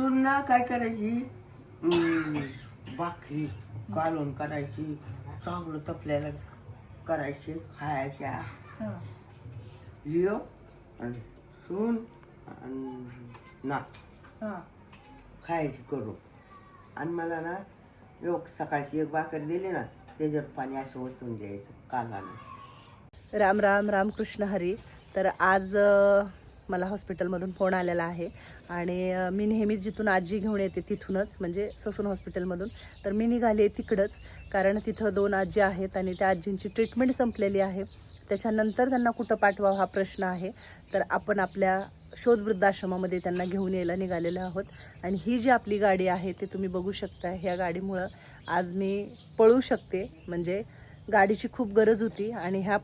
सुन्ना काय करायची? भाकरी कालून करायची चांगलं तपल्याला करायची खायच्या. हं. लिओ आणि सून आणि ना. हं. खायची करू. आणि मला ना योग सकाळची एक भाकर दिली ना त्याच्यावर पाणी असं ओतून द्यायचं कालानं राम राम रामकृष्ण हरी. तर आज अ, मला हॉस्पिटलमधून फोन आलेला आहे. आणि मी नेहमीच जिथून आजी घेऊन येते तिथूनच म्हणजे ससून हॉस्पिटलमधून. तर मी निघाली तिकडंच कारण तिथं दोन आजी आहेत आणि त्या आजींची ट्रीटमेंट संपलेली आहे. त्याच्यानंतर त्यांना कुठं पाठवावं हा प्रश्न आहे. तर आपण आपल्या शोध वृद्धाश्रमामध्ये त्यांना घेऊन यायला निघालेलो आहोत. आणि ही जी आपली गाडी आहे ते तुम्ही बघू शकता ह्या गाडीमुळं आज मी पळू शकते. म्हणजे गाडीची खूप गरज होती आणि ह्या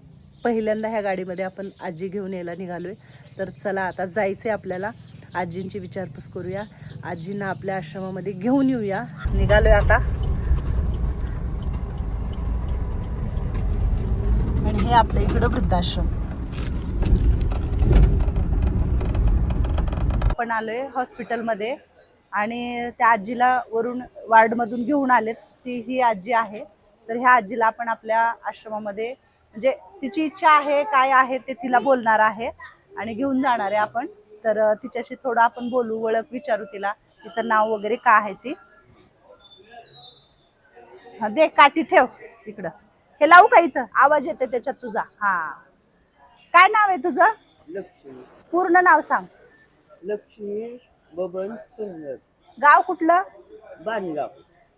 पहिल्यांदा ह्या गाडीमध्ये आपण आजी घेऊन यायला निघालो आहे तर चला आता जायचं आहे आपल्याला. आजींची विचारपूस करूया. आजींना आपल्या आश्रमामध्ये घेऊन येऊया. निघालोय आता. आणि हे आपल्या इकडं वृद्धाश्रम. आपण आलोय हॉस्पिटलमध्ये. आणि त्या आजीला वरून वार्डमधून घेऊन आलेत. ती ही आजी आहे. तर ह्या आजीला आपण आपल्या आश्रमामध्ये म्हणजे तिची इच्छा आहे काय आहे ते तिला बोलणार आहे. आणि घेऊन जाणार आहे आपण. तर तिच्याशी थोडं आपण बोलू ओळख विचारू तिला. तिचं नाव वगैरे काय आहे ती. हा दे काठी ठेव इकडं. हे लावू का इथं? आवाज येते त्याच्यात तुझा. हा. काय नाव आहे तुझं? लक्ष्मी. पूर्ण नाव सांग. लक्ष्मी बबन सुंदर गाव कुठलं? बांधगाव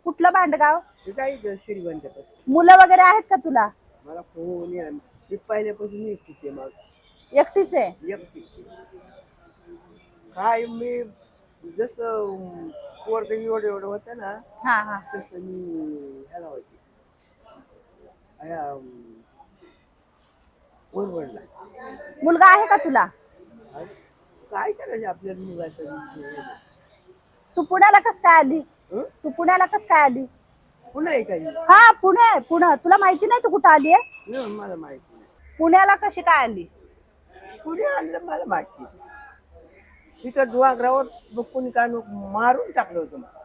कुठलं भांडगाव? ते काय श्रीगंध मुलं वगैरे आहेत का तुला? मला फोन या मी पहिल्यापासून एकटीचे मग. एकटीच आहे? एकटीचे काय मी जसं पोरग एवढं एवढं होतं ना हा हा. तसं मी ह्याला होते. वरवडला मुलगा आहे का तुला? काय करायचं आपल्याला मुलाचं? तू पुण्याला कस काय आली? हं? तू पुण्याला कस काय आली? पुन्हा आहे काही? हा पुणे पुणे. तुला माहिती नाही तू कुठं आली आहे? नाही मला माहिती नाही. पुण्याला कशी काय आली? पुढे आणलं मला माहिती नाही. तिथं डोंगरावर कोणी काय मारून टाकलं होतं मला.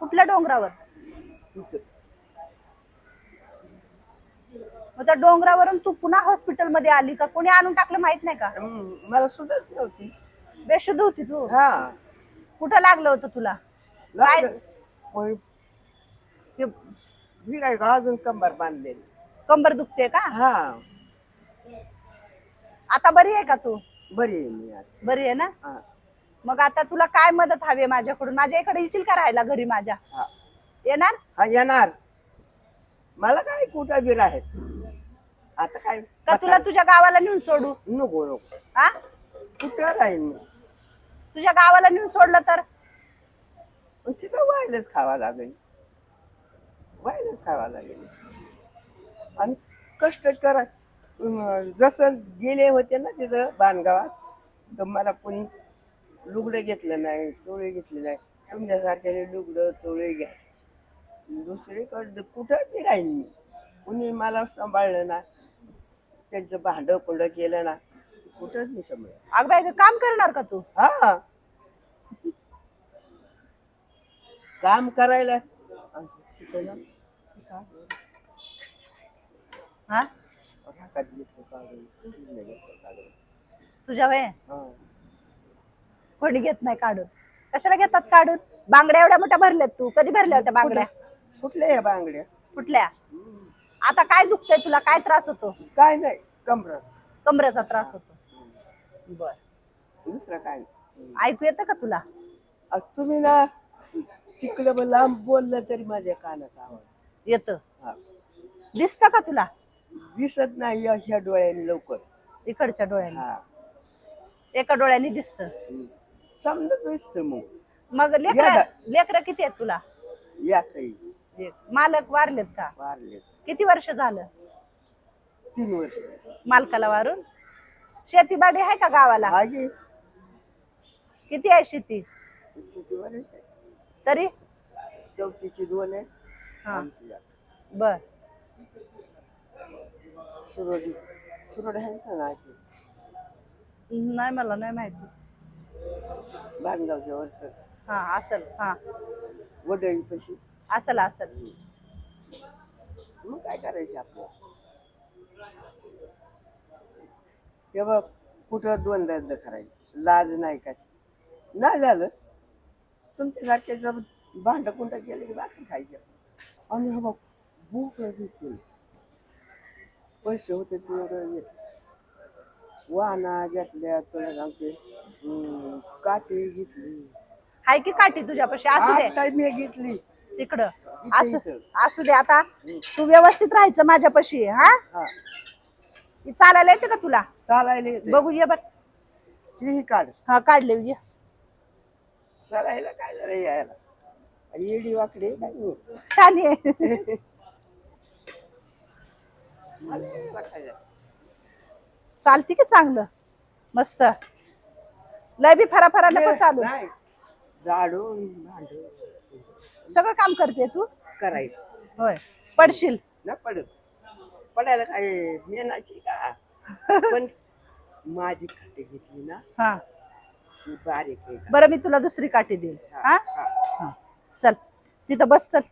कुठल्या डोंगरावर? तिथं मग त्या डोंगरावरून तू पुन्हा हॉस्पिटलमध्ये आली का? कोणी आणून टाकलं माहीत नाही का? मला सुद्धाच नव्हती. बेशुद्ध होती तू? हा. कुठं लागलं होतं तुला? लागलं. ते काय का अजून कंबर बांधलेली. कंबर दुखते का? हा. आता बरी आहे का तू? बरी आहे मी आता. बरी आहे ना? हा. मग आता तुला काय मदत हवी आहे माझ्याकडून? माझ्या इकडे येशील का राहायला घरी माझ्या? हा. येणार? हा येणार. मला काय कुठं बी राहायचं? आता काय का तुला तुझ्या गावाला नेऊन सोडू? नको नको. हा? कुठं राहीन मी? तुझ्या गावाला नेऊन सोडलं तर? पण तिथं व्हायलाच खावा लागेल. व्हायलाच खावा लागेल. आणि कष्ट करा. जसं गेले होते ना तिथं बांधगावात तर मला कोणी लुगडं घेतलं नाही चोळे घेतले नाही. तुमच्यासारख्याने लुगडं चोळे घ्या. दुसरीकडं कुठं बी राहीन मी. कुणी मला सांभाळलं ना त्यांचं भांडं पुंड केलं ना कुठंच नाही. सांभाळलं अग बाई काम करणार का तू? हा. काम करायला आणि तिथं ना हा? तुझ्या वय? हा. कोणी घेत नाही काढून. कशाला घेतात काढून? बांगड्या एवढ्या मोठ्या भरल्यात तू. कधी भरल्या होत्या बांगड्या? कुठल्या या बांगड्या? कुठल्या? आता काय दुखतंय तुला? काय त्रास होतो? काय नाही. कमर. कमरेचा त्रास होतो. बर. दुसरं काय? नाही ऐकू येतं का तुला? तुम्ही ना तिकडं लांब बोललं तरी माझ्या कानात आवाज. येतं. हा. दिसतं का तुला? दिसत नाही या- ह्या डोळ्याने लवकर. इकडच्या डोळ्याने. हा. एका डोळ्याने दिसतं. समजत दिसतं मग. मग लेकर. लेकर किती आहेत तुला? यातही एक. मालक वारलेत का? वारले किती वर्ष झालं? तीन वर्ष. मालकाला वारून? शेतीबाडी आहे का गावाला? आगे किती आहे शेती. तरी? चौथीची दोन आहे. हा. बर. सुरोडी. सुरोडी आहे नाही मला नाही माहिती. बांधगावच्या वर तर हा असल हा. वडई पशी असल असल. मग काय करायचं आपलं? हे बघ कुठं दोन दंड करायचं. लाज नाही कशी. नाही झालं. तुमच्यासारख्याचं भांड कुंड केलं की बाकी खायचं. आणि हा बघ भूक बी केली पैसे होते येत वाहना घेतल्या तुला सांगते काठी घेतली हाय की काठी तुझ्यापाशी असू दे. आता मी घेतली. तिकडं. असू. असू दे आता. तू व्यवस्थित राहायचं माझ्यापाशी हा? हा. ही चालायला येते का तुला? चालायला येते. बघू ये बर. ही काढ. हा काढले ये. चालायला काय झालं यायला? येडी वाकडे काय नाही. छान आहे. मला नाही वाटायला. चालती की चांगलं? मस्त. लय बी फरा फरा नको चालू. नाही. झाडून भांडून. सगळं काम करते तू? करायचं. होय. पडशील. ना पडत. पडायला काय मेनाची का? पण माझी खाटी घेतली ना हा. ती बारीक आहे. बरं मी तुला दुसरी काठी देईल. हा? हा. हा. चल तिथं बस चल.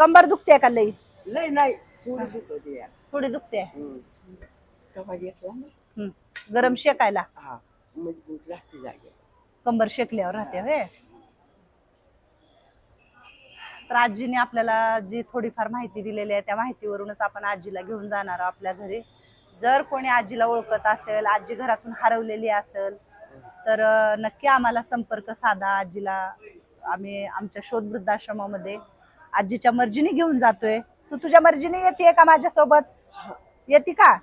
कंबर दुखते का लई? लय नाही थोडी दुखत यार. थोडी दुखते? हम्म. तेव्हा घेतला ना? हम्म. गरम शेकायला? हा मजबूत राहते जागे. कंबर शेकल्यावर राहते होय? तर आजीने आपल्याला जी थोडीफार माहिती दिलेली आहे त्या माहितीवरूनच आपण आजीला घेऊन जाणार आहोत आपल्या घरी. जर कोणी आजीला ओळखत असेल आजी घरातून हरवलेली असेल तर नक्की आम्हाला संपर्क साधा आजीला. आम्ही आमच्या शोध वृद्धाश्रमामध्ये आजीच्या मर्जीने घेऊन जातोय. तू तुझ्या मर्जीने येते का माझ्यासोबत? येते का?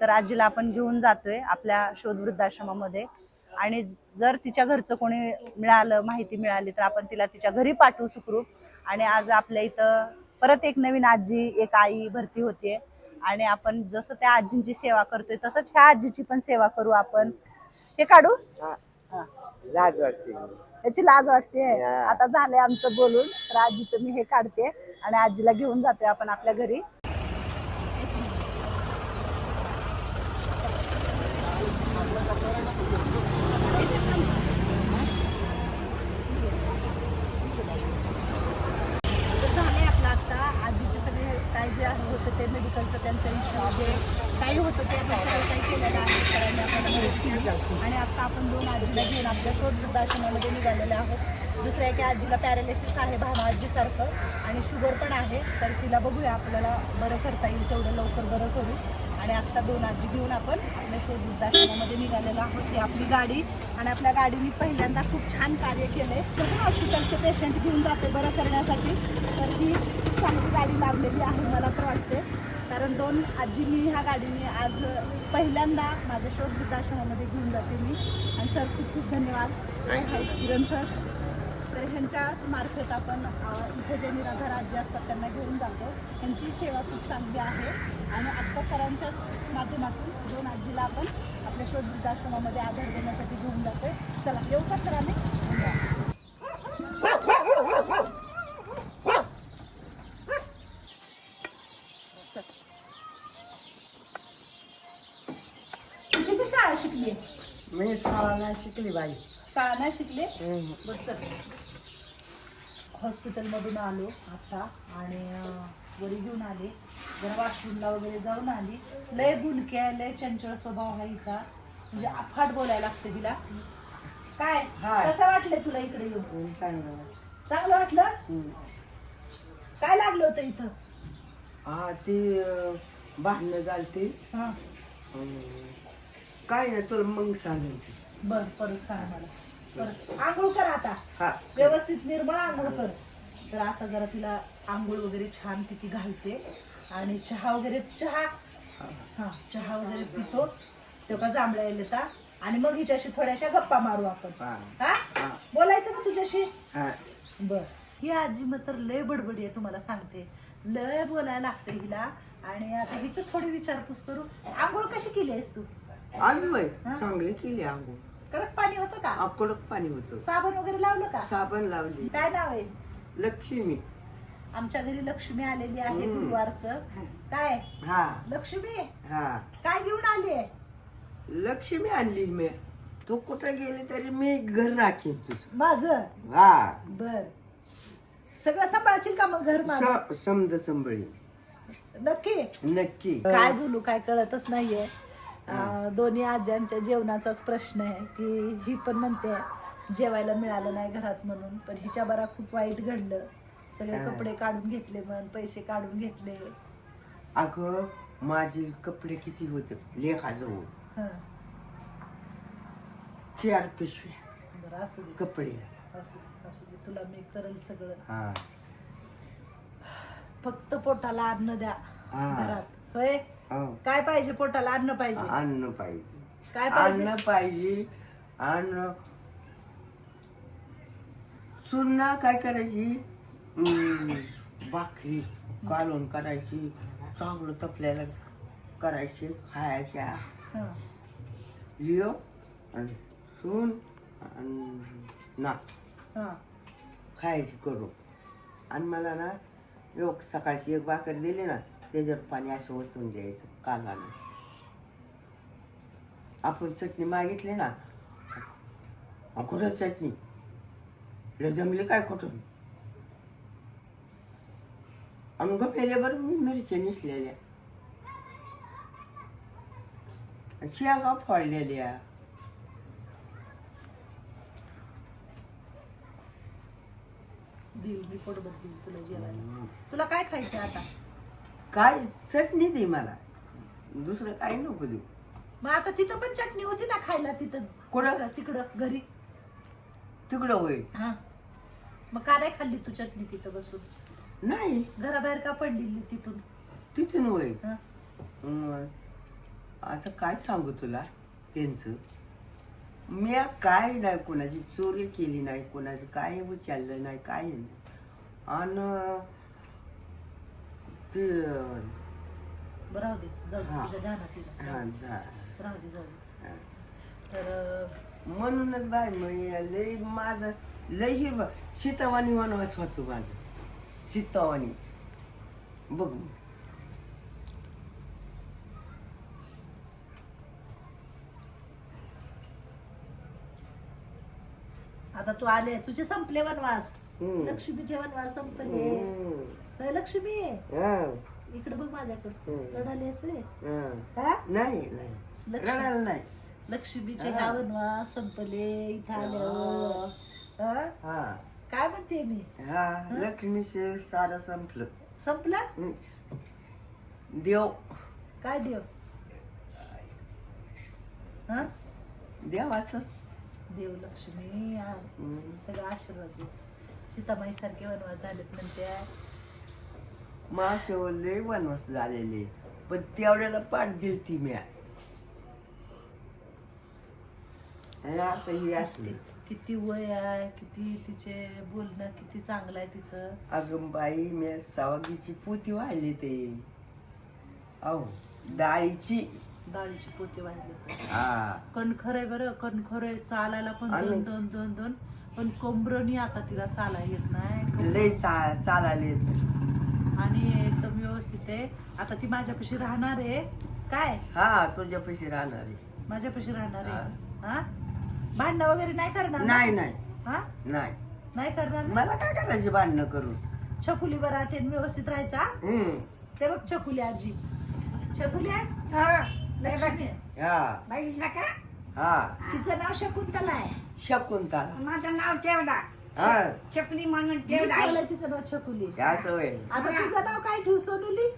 तर आजीला आपण घेऊन जातोय आपल्या शोध वृद्धाश्रमामध्ये. आणि जर तिच्या घरचं कोणी मिळालं माहिती मिळाली तर आपण तिला तिच्या घरी पाठवू सुखरूप. आणि आज आपल्या इथं परत एक नवीन आजी एक आई भरती होतीये. आणि आपण जसं त्या आजींची सेवा करतोय तसंच ह्या आजीची पण सेवा करू आपण. हे काढू? हा. हा. लाज वाटते. याची लाज वाटते. आता झालंय आमचं बोलून. तर आजीचं मी हे काढते आणि आजीला घेऊन जातोय आपण आपल्या घरी तर झाले आपलं आता आजीचे सगळे काय जे आहे होतं ते मेडिकलचं त्यांचं इश्यू जे काही होतं ते आपण सगळं काही केलेलं आहे सरांनी आपल्याला मदत केली आणि आता आपण दोन आजीला घेऊन आपल्या शोध वृद्धाश्रमामध्ये निघालेले आहोत. दुसऱ्या की आजीला पॅरालिसिस आहे भामा आजीसारखं आणि शुगर पण आहे. तर तिला बघूया आपल्याला बरं करता येईल तेवढं लवकर बरं करू आणि आत्ता दोन आजी घेऊन आपण आपल्या शोध वृद्धाश्रमामध्ये निघालेलो आहोत. ही आपली गाडी आणि आपल्या गाडीने पहिल्यांदा खूप छान कार्य केलंय. तसं हॉस्पिटलचे पेशंट घेऊन जाते बरं करण्यासाठी? तर ही खूप चांगली गाडी लावलेली आहे मला तर वाटते. कारण दोन आजी मी ह्या गाडीने आज पहिल्यांदा माझ्या शोध वृद्धाश्रमामध्ये घेऊन जाते मी. आणि सर खूप खूप धन्यवाद. किरण सर. तर ह्यांच्याच मार्फत आपण इथे जे निराधार आजी असतात त्यांना घेऊन जातो. ह्यांची सेवा खूप चांगली आहे. आणि आत्ता सरांच्याच माध्यमातून दोन आजीला आपण आपल्या शोध वृद्धाश्रमामध्ये आधार देण्यासाठी घेऊन जातोय. चला येऊ का सरांनी चल. किती शाळा शिकली मी शाळा नाही शिकली बाई. शाळा नाही शिकले? बरं चल. हॉस्पिटलमधून आलो आता आणि अं, वरी घेऊन आले. जरा वॉशरूमला वगैरे जाऊन आली. लय गुणके आहे लय चंचल स्वभाव आहे हिचा. म्हणजे अफाट बोलायला लागतं तिला काय? हाय. कसं वाटलं तुला इकडे येऊन? चांगलं चांगलं वाटलं? हम्म. काय लागलं होतं इथं? हा ती अं, भांडणं घालते हा. अं, काय नाही तुला मग सांगेल ती. बर परत सांग मला. परत आंघोळ कर आता. हा. व्यवस्थित निर्मळ आंघोळ कर. तर आता जरा तिला आंघोळ वगैरे छान किती घालते. आणि चहा वगैरे चहा. हा चहा वगैरे पितो. तेव्हा जांभळ्या येता आणि मग हिच्याशी थोड्याशा गप्पा मारू आपण. हा. हा? हा. बोलायचं का तुझ्याशी? हा. बर. ही आजी मग तर लय बडबडी आहे तुम्हाला सांगते. लय बोलायला लागते हिला. आणि आता हिचं थोडी विचारपूस करू. आंघोळ कशी केली आहेस तू? आज हा? चांगली केली आंघोळ. कडक पाणी होतं का? अकडक पाणी होतं. साबण वगैरे लावलं का? साबण लावली. काय नाव आहे? लक्ष्मी. आमच्या घरी लक्ष्मी आलेली आहे हम्म. गुरुवारचं. काय? हा. लक्ष्मी? हा. काय घेऊन आली आहे? लक्ष्मी लक्ष्मी आणली मी. तू कुठं गेली तरी मी घर राखीन तुझं. माझं? हा. बर. सगळं सांभाळशील का मग घर माझं? स- समज संभळी नक्की? नक्की. काय बोलू काय कळतच नाहीये. अं, दोन्ही आज्यांच्या जेवणाचाच प्रश्न आहे की ही पण म्हणते जेवायला मिळालं नाही घरात म्हणून पण हिच्या बरा खूप वाईट घडलं. सगळे हा. कपडे काढून घेतले म्हण पैसे काढून घेतले. अगं माझे कपडे किती होते? लेखाजवळ हं, चार पिशव्या. बरं असू दे. कपडे. असू दे असू दे. तुला मी करेल सगळं. हा. फक्त पोटाला अन्न द्या हा. घरात. होय. काय पाहिजे पोटाला? अन्न पाहिजे. अन्न पाहिजे. काय पाहिजे? अन्न पाहिजे. अन्न. सुन्ना काय करायची? भाकरी कालवण करायची. चांगलं तपल्याला करायचे खायच्या. हं, लिओ आणि सून आणि ना. हं. खायची करू आणि मला ना योग सकाळची एक भाकर दिली ना त्याच्यावर पाणी असं ओतून द्यायचं कालानं आपण चटणी मागितली ना खोटं चटणी. लय जमली काय खोटून अंग पेल्यावर मी मिरच्या निसलेल्या. शिया फोडलेल्या. दिल मी पोटभर देईल तुला जेवायला. तुला काय खायचं आता? काय चटणी दे मला. दुसरं काही नको देऊ. मग आता तिथं पण चटणी होती ना खायला तिथं. कुठं? तिकडं घरी. तिकडं होय. हा. मग का नाही खाल्ली तू चटणी तिथं बसून? नाही. घराबाहेर का पडलेली तिथून? तिथून होय. हा? अं, आता काय सांगू तुला? त्यांचं. मी काय नाही कोणाची चोरी केली नाही कोणाचं काय उचललं नाही काय नाही. आणि ते बरं राहू दे जाऊ दे हा. तुझ्या ध्यानात येईल. हा, हा, राहू दे जाऊ दे हा. तर म्हणूनच बाय मग लय माझं लय हे बघ सीतावाणी वनवास होतो माझं सीतावाणी बघ आता तू आले तुझे संपले वनवास हम्म. लक्ष्मीचे वनवास संपले हम्म. लक्ष्मी? हा, इकडे बघ माझ्याकडे. हम्म. रडालीस रे हा. हा? नाही नाही. लक्ष्मी. रडायला नाही. लक्ष्मीचे वनवास संपले इथं आल्यावर. काय म्हणते मी? लक्ष्मीचे सारं संपलं. संपला. देव. काय देव? हा? देवाचं. देव लक्ष्मी. सगळं आशीर्वाद सीतामाई सारखे वनवास झालेत म्हणते मासेवर लय वनवास झालेले. पण तेवढ्याला पाठ दिली ती मी आणि आता ही असली. किती वय आहे किती तिचे बोलणं किती चांगलं आहे तिचं? अगं बाई मी सावगीची पोती वाहिली ते. अहो डाळीची. डाळीची पोते वाढले हा. कणखर आहे बरं कणखर आहे चालायला पण दोन दोन दोन दोन. पण कोंबरणी आता तिला चाला येत नाही लय चा चालाले आणि एकदम व्यवस्थित आहे. आता ती माझ्यापाशी राहणार आहे. काय? हा तुझ्यापाशी राहणार आहे. माझ्यापाशी राहणार आहे. हा. भांडणं वगैरे नाही करणार ना? नाही नाही. हा? नाही. नाही करणार? ना? मला काय करायची भांडणं करून? छकुली बरं राहते आणि व्यवस्थित राहायचा हम्म. ते बघ छकुली आजी. छकुली आहे? लक्ष्मी आहे. हा. हा. तिचं नाव शकुंतला आहे. शकुंतला. माझं नाव ठेवडा हा. चपली म्हणून मी ठेवडा ठेवलंय तिचं नाव छकुली. या सवय. आता तुझं नाव काय ठेवू सोनुली?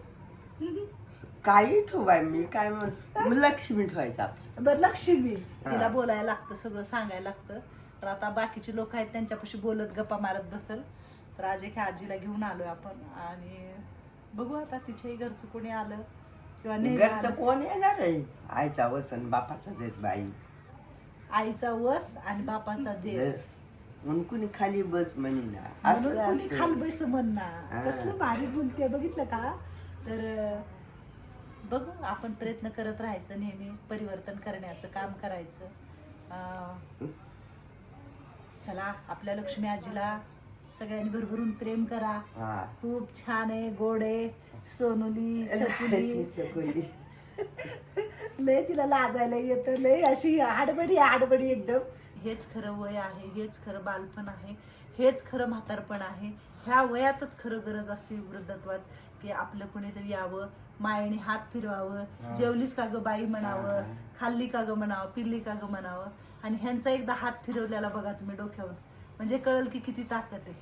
काही ठेव बाई मी काय म्हण लक्ष्मी ठेवायचा. बरं लक्ष्मी. हा. तिला बोलायला लागतं सगळं सांगायला लागतं. तर आता बाकीचे लोक आहेत त्यांच्यापाशी बोलत गप्पा मारत बसल. तर आज एका आजीला घेऊन आलोय आपण. आणि बघू आता तिच्याही घरचं कोणी आलं किंवा नेहमी घरचं आलं. कोण येणार आहे? आईचा वसन बापाचा देश बाई. आईचा वस आणि बापाचा देश. म्हणून कुणी खाली बस म्हणे ना. म्हणून असं कुणी असतं. खाल बैस म्हणणार. कसलं भारी बोलते बघितलं का? तर बघू आपण प्रयत्न करत राहायचं नेहमी परिवर्तन करण्याचं काम करायचं. अं, चला आपल्या लक्ष्मी आजीला सगळ्यांनी भरभरून प्रेम करा. हा. खूप छान आहे गोड आहे सोनुली छकुली. चकुली लय तिला लाजायला येतं लय अशी हाडबडी हाडबडी एकदम. हेच खरं वय आहे हेच खरं बालपण आहे हेच खरं म्हातारपण आहे. ह्या वयातच खरं गरज असते वृद्धत्वात की आपलं कोणीतरी यावं मायेने हात फिरवावं जेवलीस का ग बाई म्हणावं खाल्ली का ग म्हणावं पिल्ली का ग म्हणावं. आणि ह्यांचा एकदा हात फिरवल्याला बघा तुम्ही डोक्यावर. म्हणजे कळल की किती ताकद आहे.